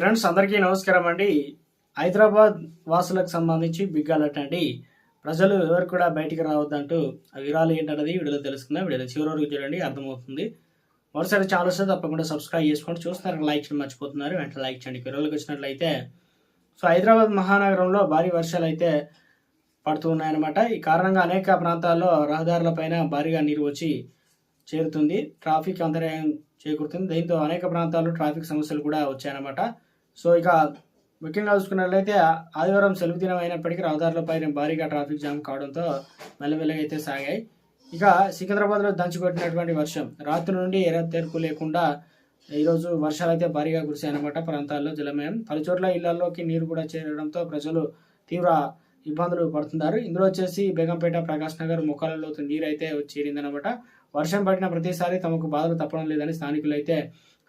Friends అందరికీ నమస్కారం అండి. హైదరాబాద్ వాసులకు సంబంధించి బిగ్ అలర్ట్ అండి. ప్రజలు ఎవరు కూడా బయటికి రావద్దంటూ ఆ వివరాలు ఏంటన్నది వీడియోలో తెలుసుకుందాం. వీడియో చివరి వరకు చూడండి అర్థమవుతుంది. మరోసారి చాలా వస్తే తప్పకుండా సబ్స్క్రైబ్ చేసుకోండి. చూస్తున్నారు లైక్ చేయడం మర్చిపోతున్నారు. వెంటనే లైక్ చేయండి. వివరాలకు వచ్చినట్లయితే సో హైదరాబాద్ మహానగరంలో భారీ వర్షాలు అయితే పడుతూ ఉన్నాయన్నమాట. ఈ కారణంగా అనేక ప్రాంతాల్లో రహదారులపైన భారీగా నీరు వచ్చి చేరుతుంది. ట్రాఫిక్ అంతరాయం చేకూరుతుంది. దీంతో అనేక ప్రాంతాల్లో ట్రాఫిక్ సమస్యలు కూడా వచ్చాయన్నమాట. సో ఇక ముఖ్యంగా చూసుకున్నట్లయితే ఆదివారం సెలవు దినం అయినప్పటికీ రహదారులపై భారీగా ట్రాఫిక్ జామ్ కావడంతో మెల్లమెల్లగా అయితే సాగాయి. ఇక సికింద్రాబాద్లో దంచుకొట్టినటువంటి వర్షం రాత్రి నుండి ఎర తెరుపు లేకుండా ఈరోజు వర్షాలు అయితే భారీగా కురిశాయన్నమాట ప్రాంతాల్లో జలమయం. పలుచోట్ల ఇళ్ళలోకి నీరు కూడా చేరడంతో ప్రజలు తీవ్ర ఇబ్బందులు పడుతున్నారు. ఇందులో వచ్చేసి బేగంపేట ప్రకాష్ నగర్ ముఖాలలో నీరు అయితే చేరిందనమాట వర్షం పడిన ప్రతిసారి తమకు బాధలు తప్పడం లేదని స్థానికులు అయితే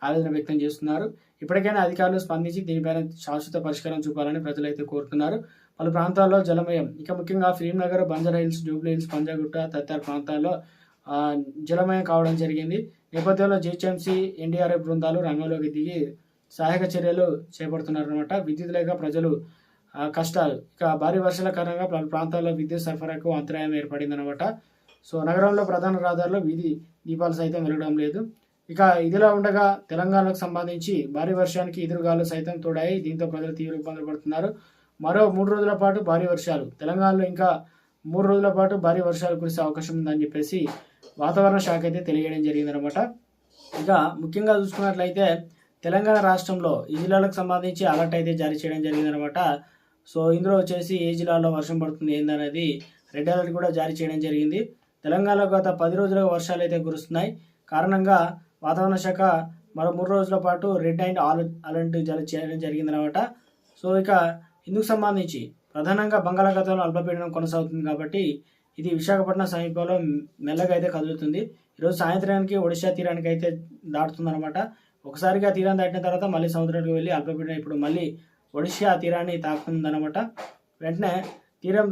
ఆవేదన వ్యక్తం చేస్తున్నారు. ఇప్పటికైనా అధికారులు స్పందించి దీనిపైన శాశ్వత పరిష్కారం చూపాలని ప్రజలు అయితే కోరుతున్నారు. పలు ప్రాంతాల్లో జలమయం ఇక ముఖ్యంగా Filmnagar Banjara Hills Jubilee Hills Panjagutta తదితర ప్రాంతాల్లో జలమయం కావడం జరిగింది. నేపథ్యంలో జిహెచ్ఎంసీ ఎన్డీఆర్ఎఫ్ బృందాలు రంగంలోకి దిగి సహాయక చర్యలు చేపడుతున్నారన్నమాట. విద్యుత్ లేక ప్రజలు కష్టాలు ఇక భారీ వర్షాల కారణంగా పలు ప్రాంతాల్లో విద్యుత్ సరఫరాకు అంతరాయం ఏర్పడిందన్నమాట. సో నగరంలో ప్రధాన రహదారుల్లో వీధి దీపాలు సైతం వెలగడం లేదు. ఇక ఇదిలా ఉండగా తెలంగాణకు సంబంధించి భారీ వర్షానికి ఎదురుగాలు సైతం తోడాయి. దీంతో ప్రజలు తీవ్ర ఇబ్బందులు పడుతున్నారు. మరో మూడు రోజుల పాటు భారీ వర్షాలు. తెలంగాణలో ఇంకా మూడు రోజుల పాటు భారీ వర్షాలు కురిసే అవకాశం ఉందని చెప్పేసి వాతావరణ శాఖ అయితే తెలియడం జరిగిందనమాట ఇక ముఖ్యంగా చూసుకున్నట్లయితే తెలంగాణ రాష్ట్రంలో ఈ జిల్లాలకు సంబంధించి అలర్ట్ అయితే జారీ చేయడం జరిగిందనమాట సో ఇందులో వచ్చేసి ఏ జిల్లాలో వర్షం పడుతుంది ఏందనేది రెడ్ అలర్ట్ కూడా జారీ చేయడం జరిగింది. తెలంగాణలో గత పది రోజులుగా వర్షాలు అయితే కురుస్తున్నాయి. కారణంగా వాతావరణ శాఖ మరో మూడు రోజుల పాటు రెడ్ అండ్ ఆల్ అలర్ట్ జారీ చేయడం జరిగిందనమాట సో ఇక ఇందుకు సంబంధించి ప్రధానంగా బంగాళాఖాతంలో అల్పపీడనం కొనసాగుతుంది కాబట్టి ఇది విశాఖపట్నం సమీపంలో మెల్లగా అయితే కదులుతుంది. ఈరోజు సాయంత్రానికి ఒడిశా తీరానికి అయితే దాటుతుందన్నమాట. ఒకసారిగా తీరం దాటిన తర్వాత మళ్ళీ సముద్రానికి వెళ్ళి అల్పపీడనం ఇప్పుడు మళ్ళీ ఒడిశా తీరాన్ని తాకుతుందన్నమాట వెంటనే తీరం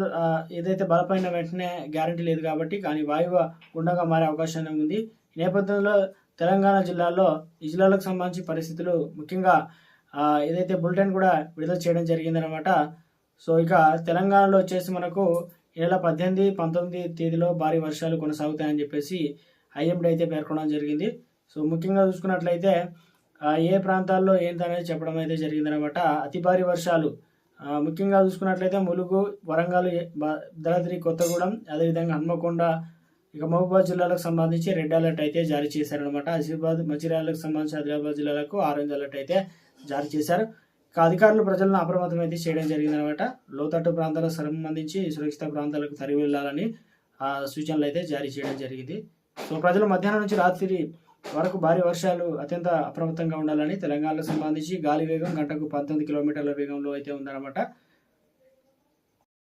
ఏదైతే బలపడిన వెంటనే గ్యారంటీ లేదు కాబట్టి కానీ వాయువు గుండగా మారే అవకాశం ఉంది. ఈ నేపథ్యంలో తెలంగాణ జిల్లాలో ఈ జిల్లాలకు సంబంధించి పరిస్థితులు ముఖ్యంగా ఏదైతే బులెటిన్ కూడా విడుదల చేయడం జరిగిందనమాట సో ఇక తెలంగాణలో వచ్చేసి మనకు ఈ నెల పద్దెనిమిది పంతొమ్మిది తేదీలో భారీ వర్షాలు కొనసాగుతాయని చెప్పేసి ఐఎండి అయితే పేర్కొనడం జరిగింది. సో ముఖ్యంగా చూసుకున్నట్లయితే ఏ ప్రాంతాల్లో ఏంటనేది చెప్పడం అయితే జరిగిందనమాట అతి భారీ వర్షాలు. ముఖ్యంగా చూసుకున్నట్లయితే ములుగు వరంగల్ భద్రాద్రి కొత్తగూడెం అదేవిధంగా హన్మకొండ ఇక మహబూబాద్ జిల్లాలకు సంబంధించి రెడ్ అలర్ట్ అయితే జారీ చేశారనమాట ఆసిఫాబాద్ మంచిర్యాలకు సంబంధించి ఆదిలాబాద్ జిల్లాలకు ఆరెంజ్ అలర్ట్ అయితే జారీ చేశారు. ఇక అధికారులు ప్రజలను అప్రమత్తం అయితే చేయడం జరిగిందనమాట లోతట్టు ప్రాంతాలకు సంబంధించి సురక్షిత ప్రాంతాలకు తరిగి వెళ్ళాలని ఆ సూచనలు అయితే జారీ చేయడం జరిగింది. సో ప్రజలు మధ్యాహ్నం నుంచి రాత్రి వరకు భారీ వర్షాలు అత్యంత అప్రమత్తంగా ఉండాలని తెలంగాణకు సంబంధించి గాలి వేగం గంటకు పంతొమ్మిది కిలోమీటర్ల వేగంలో అయితే ఉందన్నమాట.